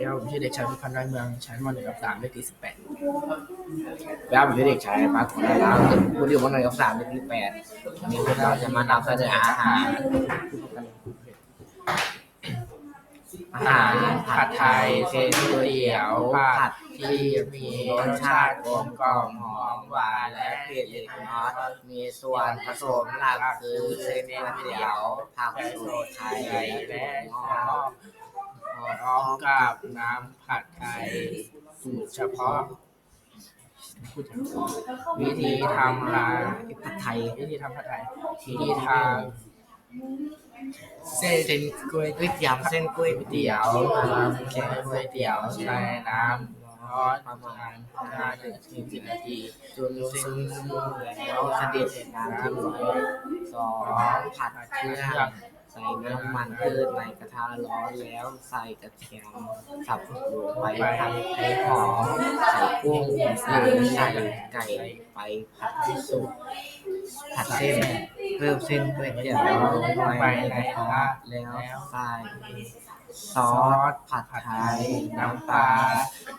ดีครับผมชื่อเด็กชายพิพันธ์ร้อยเมืองชั้นม .1 กับ3เลขที่18แล้วผมชื่อเด็กชายปาคของเราผู้ที่อยู่ม .1 กับ3เลขที่8วันนี้พวกเราจะมานำเสนออาหารอาหารผัดไทยเส้นก๋วยเตี๋ยวผัดที่มีรสชาติกลมกล่อมหอมหวานและเผ็ดเล็กน้อยมีส่วนผสมหลักคือเส้นก๋วยเตี๋ยวผักสดไข่และงอกพร้อ กับน้ำผัดไทยสูตรเฉพาะ วิธีทำร้านผัดไทยวิธีทำผัดไทยวิธีทำเส้นเส้นก๋วยก๋วยเตี๋ยวเส้นก๋วยเตี๋ยวทำเส้นก๋วยเตี๋ยวใส่น้ำร้อนประมาณ5ถึง10นาทีจนเส้นนุ่มแล้วสดิดน้ำที่เหลือสองผัดเครื่อง น้ำมันพืชในกระทะร้อนแล้วใส่กระเทียมสับลงไปผัดให้หอมใส่กุ้งหรือใส่ไก่ไปผัดให้สุกผัดเส้นเพิ่มเส้นก๋วยเตี๋ยวลงไปในกระทะแล้วใส่ซอสผัดไทยน้ำปลา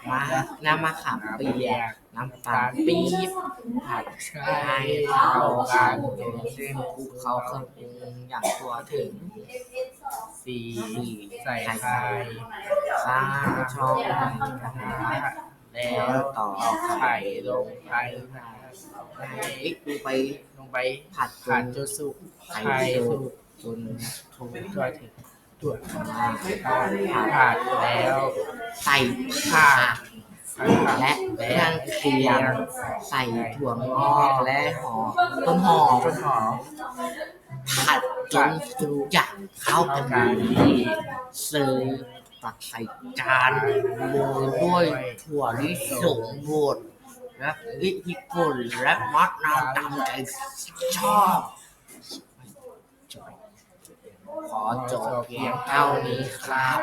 มะน้ำมะขามเปียกน้ำตาลปี๊บผัดให้เข้ากันจนเส้นคลุกเข้าเครื่องปรุงอย่างทั่วถึงสี่ใส่ไข่ข้างช่องในกระทะแล้วต่อไข่ลงไปให้ดูไปลงไปผัดผัดจนสุกไข่สุกจนถูกทั่วถึง ตัวมาผัดแล้วใส่ผักและเครื่องเคียงใส่ถั่วงอกและหอมต้นหอมต้นหอมผัดจนทุกอย่างเข้ากันดีเสิร์ฟตักใส่จานโรยด้วยถั่วลิสงบดและพริกญี่ปุ่นและมะนาวตามใจชอบ ขอจบเพียงเท่านี้ครับ